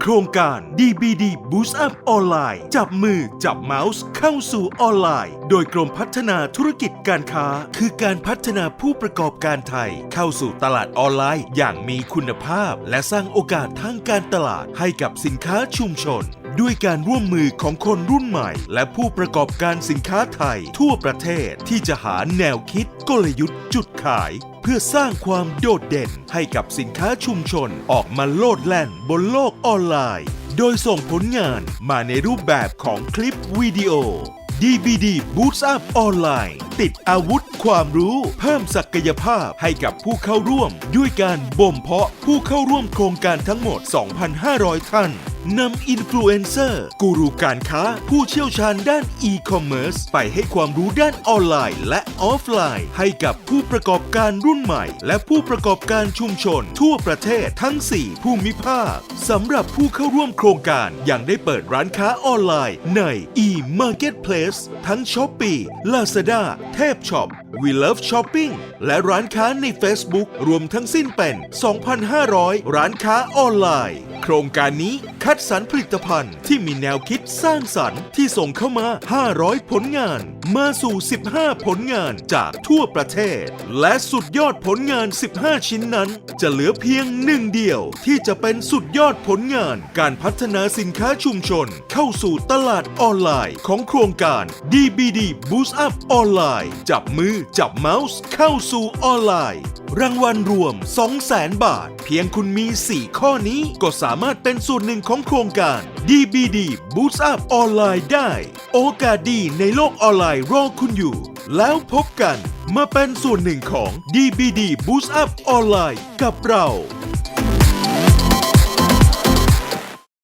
โครงการ DBD Boost Up ออนไลน์จับมือจับเมาส์เข้าสู่ออนไลน์ โดยกรมพัฒนาธุรกิจการค้า คือการพัฒนาผู้ประกอบการไทย เข้าสู่ตลาดออนไลน์อย่างมีคุณภาพ และสร้างโอกาสทางการตลาดให้กับสินค้าชุมชนด้วยการร่วมมือของคนรุ่นใหม่ และผู้ประกอบการสินค้าไทย ทั่วประเทศที่จะหาแนวคิดกลยุทธ์จุดขาย พื่อสร้างความโดดเด่นให้กับสินค้าชุมชนออกมาโลดแล่นบนโลกออนไลน์ โดยส่งผลงานมาในรูปแบบของคลิปวิดีโอ DBD Boots Up ออนไลน์ ติดอาวุธความรู้เพิ่มศักยภาพให้กับผู้เข้าร่วม ด้วยการบ่มเพาะผู้เข้าร่วมโครงการทั้งหมด 2,500 ท่าน นำอินฟลูเอนเซอร์กูรูการค้า ผู้เชี่ยวชาญด้านอีคอมเมิร์ซไปให้ความรู้ด้านออนไลน์ และออฟไลน์ ให้กับผู้ประกอบการรุ่นใหม่ และผู้ประกอบการชุมชน ทั่วประเทศทั้ง 4 ภูมิภาคสำหรับผู้เข้าร่วมโครงการยังได้เปิดร้านค้าออนไลน์ใน e-marketplace ทั้ง Shopee Lazada เทพช็อป We Love Shopping และร้านค้าใน Facebook รวมทั้งสิ้นเป็น 2,500 ร้านค้าออนไลน์ โครงการนี้คัดสรรผลิตภัณฑ์ที่มีแนวคิดสร้างสรรค์ที่ส่งเข้ามา 500 ผลงาน มาสู่ 15 ผลงานจากทั่วประเทศ และสุดยอดผลงาน 15 ชิ้นนั้น จะเหลือเพียงหนึ่งเดียวที่จะเป็นสุดยอดผลงาน การพัฒนาสินค้าชุมชน เข้าสู่ตลาดออนไลน์ของโครงการ DBD Boost Up ออนไลน์ จับมือจับเมาส์เข้าสู่ออนไลน์ รางวัลรวม 200,000 บาท เพียงคุณมี 4 ข้อนี้ก็สามารถเป็นส่วนหนึ่งของโครงการ DBD Boost Up ออนไลน์ได้ โอกาสดีในโลกออนไลน์รอคุณอยู่ แล้วพบกันมาเป็นส่วนหนึ่งของ DBD Boost Up ออนไลน์กับเรา